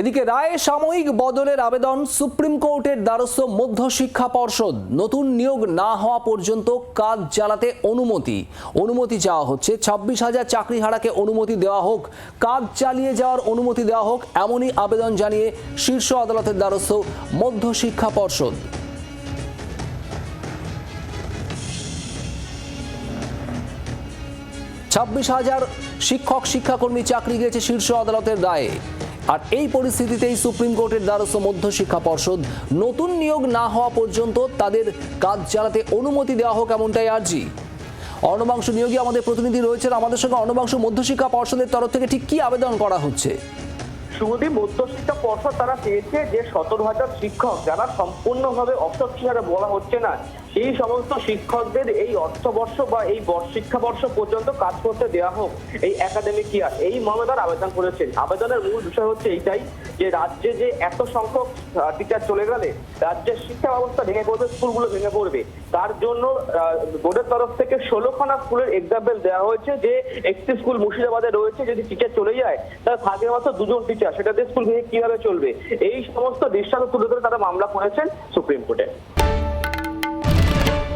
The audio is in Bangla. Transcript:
এদিকে রায়ে সাময়িক বদলের আবেদন সুপ্রিম কোর্টের দ্বারস্থ মধ্য শিক্ষা পর্ষদ। নতুন নিয়োগ না হওয়া পর্যন্ত কাজ চালাতে অনুমতি। অনুমতি চাওয়া হচ্ছে। ছাব্বিশ হাজার চাকরিহারাকে অনুমতি দেওয়া হোক, কাজ চালিয়ে যাওয়ার অনুমতি দেওয়া হোক, এমনই আবেদন জানিয়ে শীর্ষ আদালতের দ্বারস্থ মধ্য শিক্ষা পর্ষদ। ছাব্বিশ হাজার শিক্ষক শিক্ষাকর্মী চাকরি গেছে শীর্ষ আদালতের রায়ে। আর এই পরিস্থিতিতেই সুপ্রিম কোর্টের দ্বারস্থ মধ্য শিক্ষা পর্ষদ নতুন নিয়োগ না হওয়া পর্যন্ত তাদের কাজ চালাতে অনুমতি দেওয়া হোক এমনটাই আর্জি। অর্ণবাংশ নিয়োগী আমাদের প্রতিনিধি রয়েছেন। আমাদের সঙ্গে অর্ণবাংশ মধ্যশিক্ষা পর্ষদের তরফ থেকে ঠিক কি আবেদন করা হচ্ছে? শুভদীপ, মধ্যশিক্ষা পর্ষদ তারা চেয়েছে যে সতেরো হাজার শিক্ষক যারা সম্পূর্ণভাবে হারে বলা হচ্ছে না এই সমস্ত শিক্ষকদের এই অর্থবর্ষ বা এই বর্ষ- শিক্ষাবর্ষ পর্যন্ত কাজ করতে দেওয়া হোক, এই একাডেমিক ইয়ার এই মর্মে আবেদন করেছেন। আবেদনের মূল বিষয় হচ্ছে এইটাই যে রাজ্যে যে এত সংখ্যক টিচার চলে গেলে রাজ্যের শিক্ষা ব্যবস্থা ভেঙে পড়বে, স্কুলগুলো ভেঙে পড়বে। তার জন্য বোর্ডের তরফ থেকে ষোলোখানা স্কুলের এক্সাম্পল দেওয়া হয়েছে যে একটি স্কুল মুর্শিদাবাদে রয়েছে, যদি টিচার চলে যায় তাহলে থাকে মাত্র দুজন টিচার সেটাতে স্কুল ভেঙে কীভাবে চলবে? এই সমস্ত দৃষ্টান্ত তুলে ধরে তারা মামলা করেছেন সুপ্রিম কোর্টে।